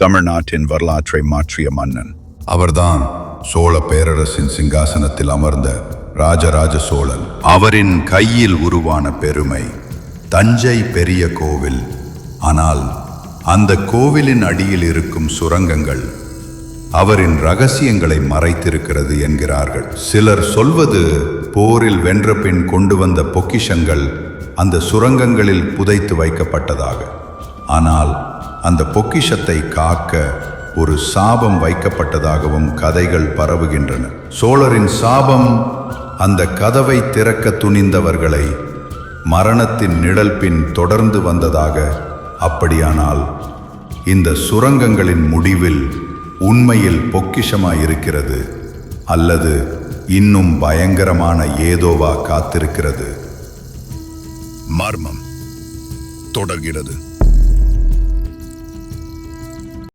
தமிழ்நாட்டின் வரலாற்றை மாற்றிய மன்னன். அவர்தான் சோழ பேரரசின் சிங்காசனத்தில் அமர்ந்த ராஜராஜ சோழன். அவரின் கையில் உருவான பெருமை தஞ்சை பெரிய கோவில். ஆனால் அந்த கோவிலின் அடியில் இருக்கும் சுரங்கங்கள் அவரின் ரகசியங்களை மறைத்திருக்கிறது என்கிறார்கள். சிலர் சொல்வது போரில் வென்ற பின் கொண்டு வந்த பொக்கிஷங்கள் அந்த சுரங்கங்களில் புதைத்து வைக்கப்பட்டதாக. ஆனால் அந்த பொக்கிஷத்தை காக்க ஒரு சாபம் வைக்கப்பட்டதாகவும் கதைகள் பரவுகின்றன. சோழரின் சாபம் அந்த கதவை திறக்க துணிந்தவர்களை மரணத்தின் நிழல் பின் தொடர்ந்து வந்ததாக அப்படியானால் இந்த சுரங்கங்களின் முடிவில் உண்மையில் பொக்கிஷமாயிருக்கிறது அல்லது இன்னும் பயங்கரமான ஏதோவா காத்திருக்கிறது? மர்மம். தொடர்கிறது.